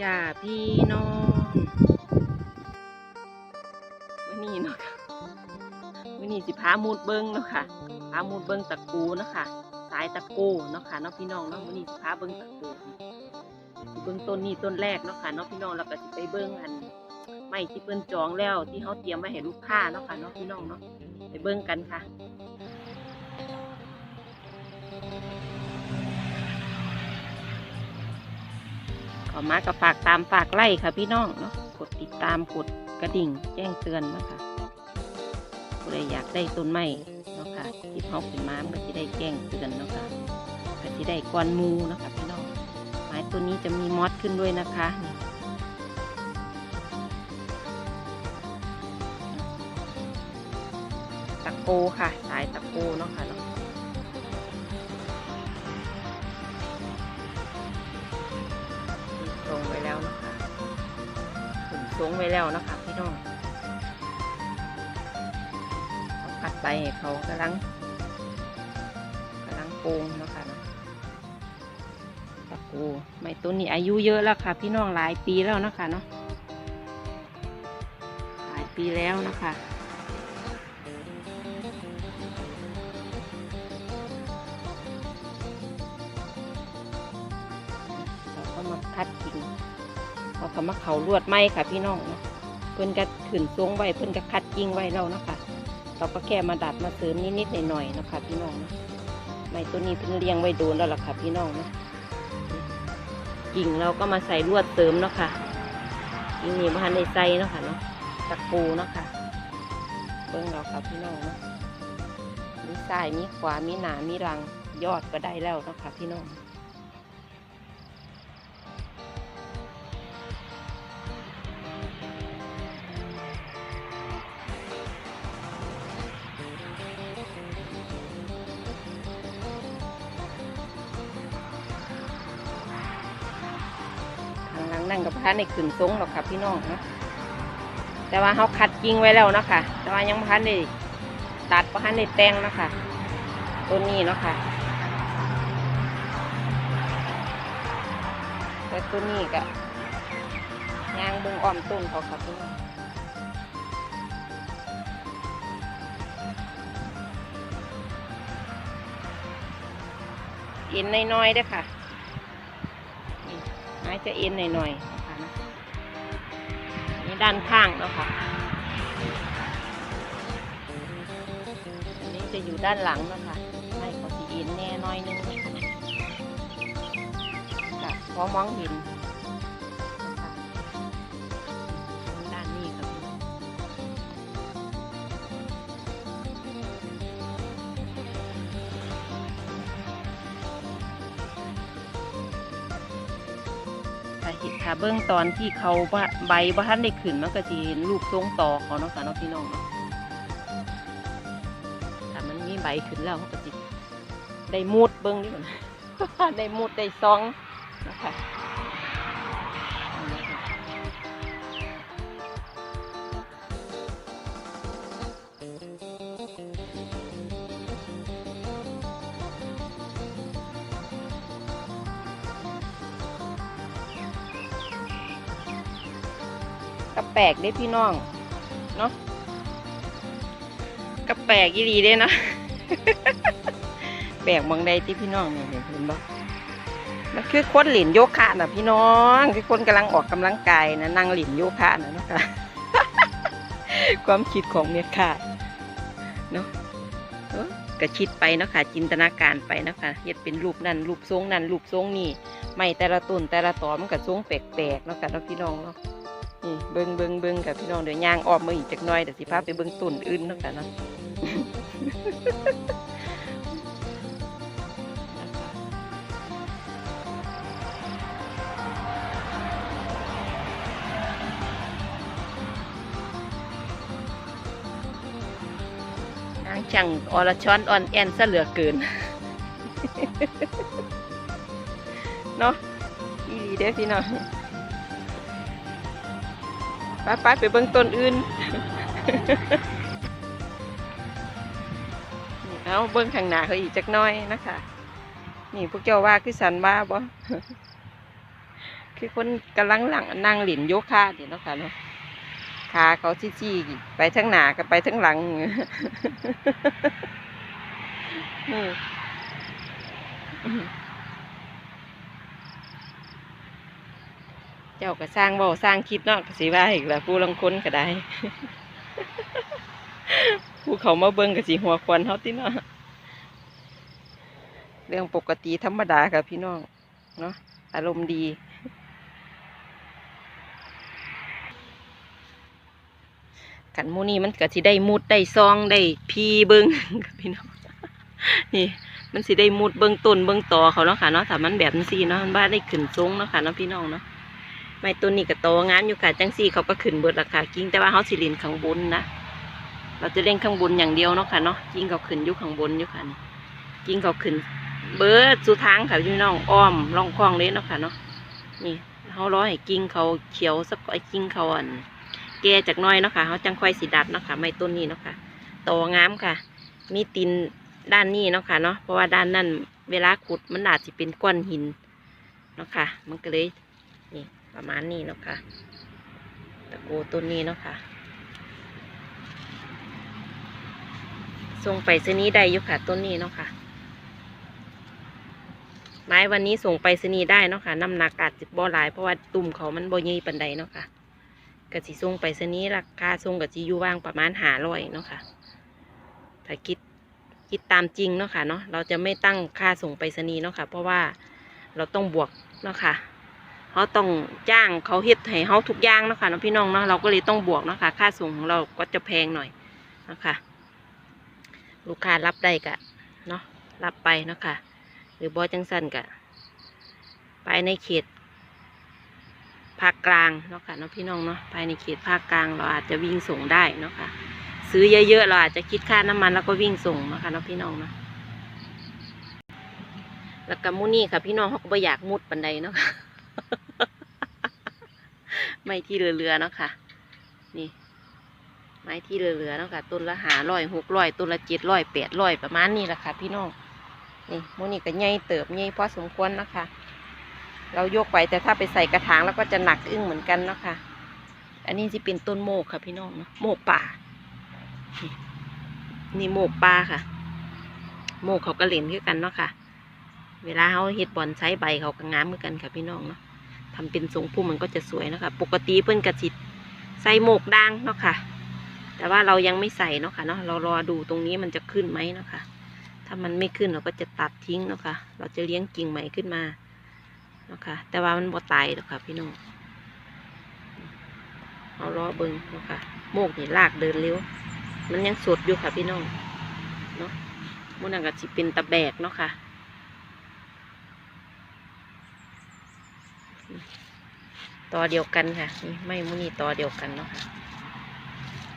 จ้าพี่น้องวันนี้เนาะค่ะวันนี้สิพามูดเบิ้งเนาะค่ะพามูดเบิ้งตะกูเนาะค่ะสายตะโกเนาะค่ะเนาะพี่น้องเนาะวันนี้สิพาเบิ้งตะกูเบิงต้นนี้ต้นแรกเนาะค่ะเนาะพี่น้องแล้วก็สิไปเบิ้งอันไม้ที่เพิ่นจองแล้วที่เขาเตรียมมาให้ลูกค้าเนาะค่ะเนาะพี่น้องเนาะไปเบิ้งกันค่ะ ขอมากับฝากตามฝากไล่ค่ะพี่น้องเนาะกดติดตามกดกระดิ่งแจ้งเตือนนะคะผู้ใดอยากได้ต้นไม้เนาะค่ะที่เขาขึ้นมามันก็จะได้แจ้งเตือนเนาะค่ะก็จะได้ก้อนมูเนาะคะพี่น้องไม้ตัวนี้จะมีมอสขึ้นด้วยนะคะตะโกค่ะ สายตะโกเนาะค่ะเนาะ ส่งไว้แล้วนะคะพี่น้องเขาพัดไปเขากำลังกำลังปงนะคะนะตะกูไม่ต้นนี้อายุเยอะแล้วค่ะ พี่น้องหลายปีแล้วนะคะเนาะหลายปีแล้วนะคะ ก็มาเขาลวดไม้ค่ะพี่น้องเนาะเพิ่นก็ขึ้นสูงไว้เพิ่นก็คัดกิ่งไว้แล้วนะคะเราก็แค่มาดัดมาเสริมนิดๆหน่อยๆนะคะพี่น้องนะไม้ตัวนี้เพิ่นเลี้ยงไว้โดนแล้วล่ะค่ะพี่น้องนะกิ่งเราก็มาใส่ลวดเสริมเนาะค่ะกิ่งนี้บ้านในใส่เนาะค่ะเนาะตะปูเนาะค่ะเบิ่งเราค่ะพี่น้องเนาะมีซ้ายมีขวามีหนามีรังยอดก็ได้แล้วเนาะค่ะพี่น้องังนั่งกับพระในขึ้นทรงหรอกค่ะพี่น้องเนาะแต่ว่าเขาคัดกิ่งไว้แล้วนะคะแต่ว่ายังพันได้ตัดพันได้แตงนะคะต้นนี้เนาะค่ะแต่ต้นนี้ก็ยางบิ่งอ้อมต้นเขาค่ะพี่น้องอ็นน้อยๆด้อค่ะ ม้จะเอ็นหน่อยๆค่ะนี่ด้านข้างเนาะค่ะอันนี้จะอยู่ด้านหลังนะคะไม้เขาสีเอ็นแน่น้อยนึงนะคะค่ะพอมองเห็น ถ้าเห็นค่ะเบื้องตอนที่เขาใบบ้านได้ขึ้นมันก็จะเห็นรูปทรงต่อเขาเนาะค่ะน้องพี่น้องเนาะถ้ามันมีใบขึ้นแล้วเขาก็จะได้มูดเบื้องนี่มันได้มูดได้ซอง แปลกเด้พี่น้อง เนาะก็แปลกอีดีเด้นะแปลกบางใดที่พี่น้องเนี่ยเห็นบ่มันคือคนหลินโยคะน่ะพี่น้องคือคนกำลังออกกำลังกายนะนั่งหลินโยคะน่ะเนาะคะความคิดของเมียค่ะเนาะกระชิดไปเนาะค่ะ จินตนาการไปเนาะค่ะเฮ็ดเป็นรูปนั่นรูปทรงนั่นรูปทรงนี่ไม่แต่ละต้นแต่ละตอมันก็ทรงแปลกๆเนาะค่ะเนาะพี่น้องเนาะ นี่เบิ่งเบิ่งเบิ่งกับพี่น้องเดี๋ยวย่างออมมาอีกจักหน่อยเดี๋ยวสิพาไปเบิ่งต้นอื่นนาะค่ะนะนางช่างอรช้อนออนแอนซะเหลือเกิน เนาะอีดีเด้อพี่น้อง ปไปไปเบิ่งต้นอื่น เอาเบิ่งข้างหน้าเขาอีกจักน้อยนะคะ นี่พวกเจ้าว่าคือสันว่าบ่คคือคนกำลังหลังนั่งหลินโยคะเดี๋ยวเนาะค่ะเนาะขาเขาจี้ๆไปทั้งหน้ากับไปทั้งหลังอืม เจ้าก็สร้างเบาสร้างคลิปเนาะก็สิว่าอีกละผู้ลังคนก็ได้ ผู้เขามาเบิ่งก็สิหัวควันเฮาติเนาะเรื่องปกติธรรมดาค่ะพี่น้องเนาะอารมณ์ดีกันมูนี่มันก็สิได้มุดได้ซองได้พีเบิงกับพี่น้องนี่ มันสิได้มุดเบิงต้นเบิงตอเขาเนาะค่ะเนาะถ้ามันแบบนี้เนาะมันบ้าได้ขึ้นทรงเนาะค่ะเนาะพี่น้องเนาะ ไม่ต้นนี้ก็โตงามอยู่ค่ะ จังซี่เขาก็ขึ้นเบิดราคากิ่งแต่ว่าเขาสิเล่นข้างบนนะ เราจะเล่นข้างบนอย่างเดียวเนาะค่ะเนาะกิ่งเขาขึ้นอยู่ข้างบนอยู่ค่ะนี่กิ่งเขาขึ้น เบิดสุทางค่ะพี่น้องอ้อมร่องคลองเลยเนาะค่ะเนาะนี่เขาร้อให้กิ่งเขาเขียวสักไอ้กิ่งเขาอันแก่จากน้อยเนาะค่ะเขาจังค่อยสีดัดเนาะค่ะไม้ต้นนี้เนาะค่ะโตงามค่ะ มีตีนด้านนี้เนาะค่ะเนาะเพราะว่าด้านนั้นเวลาขุดมันอาจจะเป็นก้อนหินเนาะค่ะ มันก็เลย ประมาณนี้เนาะค่ะตะโกต้นนี้เนาะค่ะส่งไปสนีได้ยู่ค่ะต้นนี้เนาะค่ะไม้วันนี้ส่งไปสนีได้เนาะค่ะน้ำหนักอาจจะบ่หลายเพราะว่าตุ่มเขามันบ่ใหญ่ปันใดเนาะค่ะกสิส่งไปสนี้ราคาส่งกับจีอยู่ว่างประมาณหาร้อยเนาะค่ะถ้าคิดคิดตามจริงเนาะค่ะเนาะเราจะไม่ตั้งค่าส่งไปสนีเนาะค่ะ เพราะว่าเราต้องบวกเนาะค่ะ เขาต้องจ้างเขาเฮ็ดให้เขาทุกอย่างนะคะเนาะพี่น้องเนาะเราก็เลยต้องบวกนะคะ ค่าส่งของเราก็จะแพงหน่อยนะคะ ลูกค้ารับได้กะเนาะรับไปเนาะค่ะหรือบอจังสันกะไปในเขตภาคกลางเนาะค่ะเนาะพี่น้องเนาะภายในเขตภาคกลางเราอาจจะวิ่งส่งได้เนาะค่ะซื้อเยอะๆเราอาจจะคิดค่าน้ำมันแล้วก็วิ่งส่งนะคะเนาะพี่น้องเนาะแล้วก็มุนี่ค่ะพี่น้องเขาก็บ่อยากมุดปันใดเนาะค่ะ ไม่ที่เรือๆเนาะค่ะ นี่ ไม้ที่เรือๆเนาะค่ะ ต้นละหาร้อยหกร้อยต้นละเจ็ดร้อยแปดร้อยประมาณนี้แหละค่ะ พี่น้อง นี่มุนี่ก็ใหญ่เติบใหญ่พอสมควรนะคะ เรายกไปแต่ถ้าไปใส่กระถางแล้วก็จะหนักอึ้งเหมือนกันเนาะค่ะ อันนี้จะเป็นต้นโมกค่ะ พี่น้องเนาะ โมกป่า นี่โมกป่าค่ะ โมกเขาก็เล่นคือกันเนาะค่ะ เวลาเขาเฮ็ดบอลใช้ใบเขาก็งามเหมือนกันค่ะพี่น้องเนาะทำเป็นทรงพุ่มมันก็จะสวยนะคะ ปกติเพิ่อนกระจิตใส่โมกด่างเนาะค่ะ แต่ว่าเรายังไม่ใส่เนาะค่ะเนาะเรารอดูตรงนี้มันจะขึ้นไหมเนาะค่ะ ถ้ามันไม่ขึ้นเราก็จะตัดทิ้งเนาะค่ะ เราจะเลี้ยงกิ่งใหม่ขึ้นมาเนาะคะแต่ว่ามันบ่ตายหรอกค่ะ พี่น้องเอาล้อเบิ้งเนาะค่ะโมกนี่ลากเดินเร็ว มันยังสดอยู่ค่ะพี่น้องเนาะมันนั่นก็สิเป็นตะแบกเนาะค่ะ ต่อเดียวกันค่ะนี่ไม่มุนี่ต่อเดียวกันเนาะค่ะ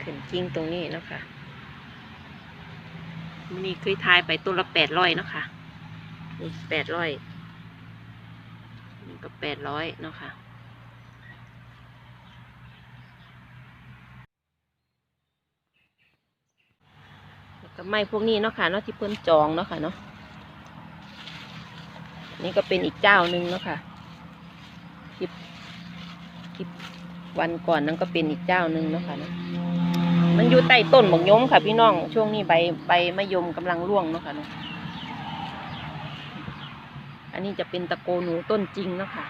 ขึ้นจริงตรงนี้เนาะค่ะมุนี่เคยทายไปตัวละแปดร้อยเนาะค่ะนี่แปดร้อยนี่ก็แปดร้อยเนาะค่ะก็ไม้พวกนี้เนาะค่ะเนาะที่เพิ่นจองเนาะค่ะเนาะนี่ก็เป็นอีกเจ้าหนึ่งเนาะค่ะคลิป คลิปวันก่อนนั้นก็เป็นอีกเจ้านึงเนาะค่ะเนาะมันอยู่ใต้ต้นหมกยมค่ะพี่น้อง ช่วงนี้ใบใบมะยมกำลังร่วงเนาะค่ะเนาะอันนี้จะเป็นตะโกหนูต้นจริงเนาะค่ะ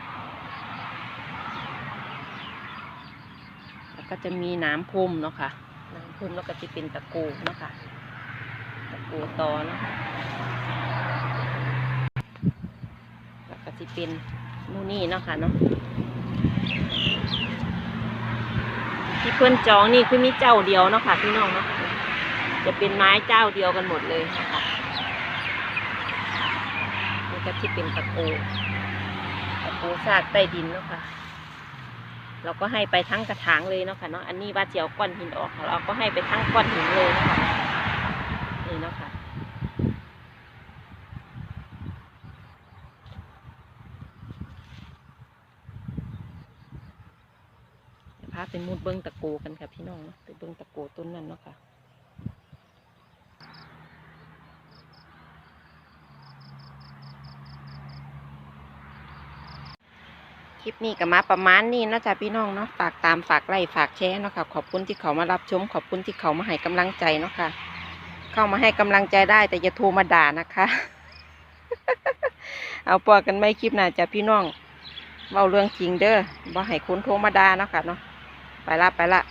แล้วก็จะมีน้ำพุ่มเนาะค่ะน้ำพุ่มแล้วก็จะเป็นตะโกเนาะค่ะตะโกตอเนาะะแล้วก็จะเป็นนู่นนี่เนาะค่ะเนาะ ที่เพื่อนจองนี่คือมีเจ้าเดียวเนาะค่ะพี่น้องเนาะจะเป็นไม้เจ้าเดียวกันหมดเลยนะคะนี่ก็ที่เป็นตะโกตะโกซากใต้ดินเนาะค่ะเราก็ให้ไปทั้งกระถางเลยเนาะค่ะเนาะอันนี้ว่าเจียวก้อนหินออกเราก็ให้ไปทั้งก้อนหินเลยเนาะคะนี่เนาะค่ะ เดี๋ยว พาไปมุดเบิ้งตะโกกันค่ะพี่น้องเนาะไปเบิ้งตะโกต้นนั้นเนาะค่ะคลิปนี้ก็มาประมาณนี้นาะจ้ะพี่น้องเนาะฝากตามฝากไลค์ฝากแชร์เนาะค่ะขอบคุณที่เขามารับชม ขอบคุณที่เขามาให้กำลังใจเนาะค่ะ เข้ามาให้กำลังใจได้แต่อย่าโทรมาด่านะคะ เอาปอกันไม่คลิปหน้าจ้ะพี่น้องเว้าเรื่องจริงเด้อบ่ให้คนโทรมาด่าเนาะค่ะเนาะ ไปละไปละ